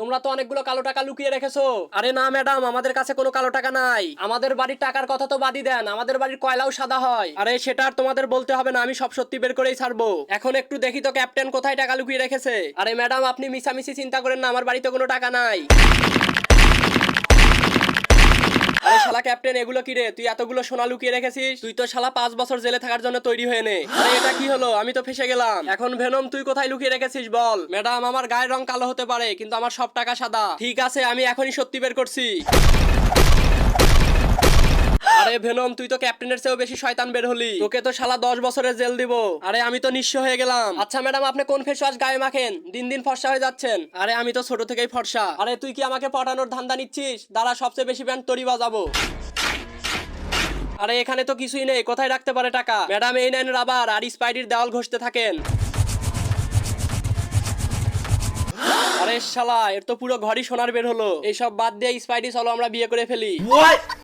তোমরা তো অনেকগুলো কালো টাকা লুকিয়ে রেখেছো। আরে না, ম্যাডাম, আমাদের কাছে কোনো কালো টাকা নাই। আমাদের বাড়ির টাকার কথা তো বাদই দেন। আমাদের বাড়ির কয়লাও সাদা হয়। আরে সেটা আর তোমাদের বলতে হবে না, আমি সব সত্যি বের করেই ছাড়বো। এখন একটু দেখি তো, ক্যাপ্টেন কোথায় টাকা লুকিয়ে রেখেছে? আরে ম্যাডাম, আপনি মিশামিশি চিন্তা করেন না, আমার বাড়িতে কোনো টাকা নাই। শালা ক্যাপ্টেন, এগুলো কি রে? তুই এতগুলো সোনা লুকিয়ে রেখেছিস? তুই তো শালা পাঁচ বছর জেলে থাকার জন্য তৈরি হয়ে নে। আরে, এটা কি হলো? আমি তো ফেসে গেলাম। এখন ভেনম, তুই কোথায় লুকিয়ে রেখেছিস বল? ম্যাডাম, আমার গায়ের রং কালো হতে পারে, কিন্তু আমার সব টাকা সাদা। ঠিক আছে, আমি এখনই সত্যি বের করছি। আরে ভেনম, তুই তো ক্যাপ্টেনের চেয়েও বেশি শয়তান বের হলি। তোকে তো শালা দশ বছরের জেল দিব। আরে, আমি তো নিঃস্ব হয়ে গেলাম। আচ্ছা ম্যাডাম, আপনি কোন ফেস ওয়াশ গায়ে মাখেন? দিন দিন ফর্সা হয়ে যাচ্ছেন। আরে, আমি তো ছোট থেকেই ফর্সা। আরে, তুই কি আমাকে পটানোর ধান্দা নিচ্ছিস? দাঁড়া, সবচেয়ে বেশি ব্যান্ড তরি বাজাবো। আরে এখানে তো কিছুই নেই, কোথায় রাখতে পারে টাকা? ম্যাডাম, এই নেন রাবার, আর স্পাইডির দেওয়াল ঘষতে থাকেন। আরে শালা, এর তো পুরো ঘরই সোনার বের হলো। এইসব বাদ দিয়ে স্পাইডি চলো, আমরা বিয়ে করে ফেলি।